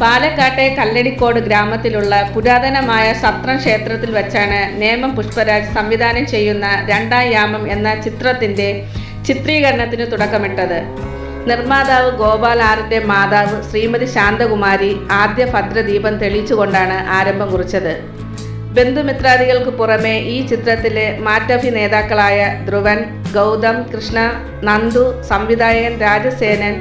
പാലക്കാട്ടെ കല്ലടിക്കോട് ഗ്രാമത്തിലുള്ള പുരാതനമായ സത്രൻ ക്ഷേത്രത്തിൽ വച്ചാണ് നേമം പുഷ്പരാജ് സംവിധാനം ചെയ്യുന്ന രണ്ടാം യാമം എന്ന ചിത്രത്തിന്റെ ചിത്രീകരണത്തിന് തുടക്കമിട്ടത്. നിർമ്മാതാവ് ഗോപാൽ ആറിന്റെ മാതാവ് ശ്രീമതി ശാന്തകുമാരി ആദ്യ ഭദ്രദീപം തെളിയിച്ചുകൊണ്ടാണ് ആരംഭം കുറിച്ചത്. ബന്ധുമിത്രാദികൾക്ക് പുറമെ ഈ ചിത്രത്തിലെ മാറ്റഭിനേതാക്കളായ ധ്രുവൻ ഗൗതം കൃഷ്ണ നന്ദു സംവിധായകൻ രാജസേനൻ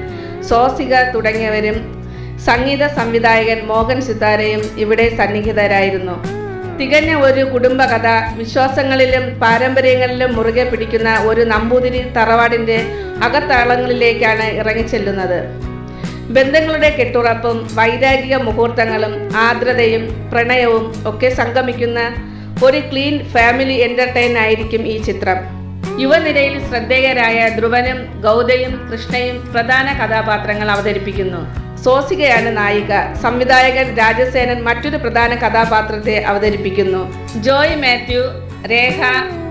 സോസിക തുടങ്ങിയവരും സംഗീത സംവിധായകൻ മോഹൻ സിതാരയും ഇവിടെ സന്നിഹിതരായിരുന്നു. തികഞ്ഞ ഒരു കുടുംബകഥ വിശ്വാസങ്ങളിലും പാരമ്പര്യങ്ങളിലും മുറുകെ പിടിക്കുന്ന ഒരു നമ്പൂതിരി തറവാടിന്റെ അകത്താളങ്ങളിലേക്കാണ് ഇറങ്ങിച്ചെല്ലുന്നത്. ബന്ധങ്ങളുടെ കെട്ടുറപ്പും വൈരാഗിക മുഹൂർത്തങ്ങളും ആർദ്രതയും പ്രണയവും ഒക്കെ സംഗമിക്കുന്ന ഒരു ക്ലീൻ ഫാമിലി എന്റർടൈൻ ആയിരിക്കും ഈ ചിത്രം. യുവനിരയിൽ ശ്രദ്ധേയരായ ധ്രുവനും ഗൗതയും കൃഷ്ണയും പ്രധാന കഥാപാത്രങ്ങൾ അവതരിപ്പിക്കുന്നു. സോസികയാണ് നായിക. സംവിധായകൻ രാജസേനൻ മറ്റൊരു പ്രധാന കഥാപാത്രത്തെ അവതരിപ്പിക്കുന്നു. ജോയ് മാത്യു രേഖ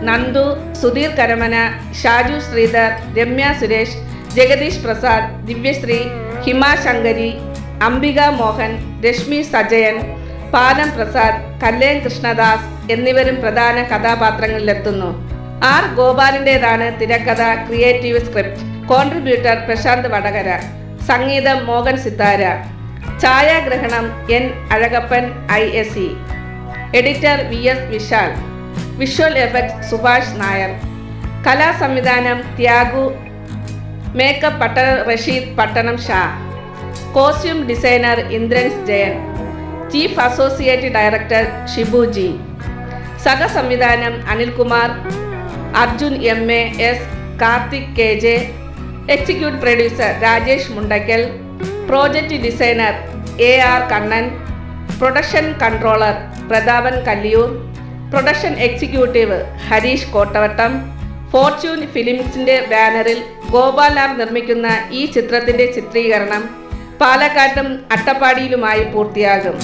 നന്ദു സുധീർ കരമന ഷാജു ശ്രീധർ രമ്യ സുരേഷ് ജഗദീഷ് പ്രസാദ് ദിവ്യശ്രീ ഹിമ ശങ്കരി അംബിക മോഹൻ രശ്മി സജയൻ പാലം പ്രസാദ് കല്ലേൻ കൃഷ്ണദാസ് എന്നിവരും പ്രധാന കഥാപാത്രങ്ങളിലെത്തുന്നു. ആർ ഗോപാലിന്റെതാണ് തിരക്കഥ creative script. Contributor Prashanth Vadakara. സംഗീതം മോഹൻ സിത്താര ഛായാഗ്രഹണം N Azhakappan I S E. Editor V S Vishal. Visual effect Subhash Nair. കലാസംവിധാനം Thyagu. Makeup Pattana Rasheed Pattanam Shah. Costume designer Indrans Jayan. Chief associate director Shibu G. സഹസംവിധാനം Anilkumar. Arjun M A S Karthik K J. Executive producer Rajesh Mundackal project designer A R Kannan production controller Prathapan Kalliyoor production executive Hareesh Kottavattam fortune ഫിലിംസിന്റെ ബാനറിൽ ഗോപാലാർ നിർമ്മിക്കുന്ന ഈ ചിത്രത്തിന്റെ ചിത്രീകരണം പാലക്കാട്ടും അട്ടപ്പാടിയിലുമായി പൂർത്തിയാകും.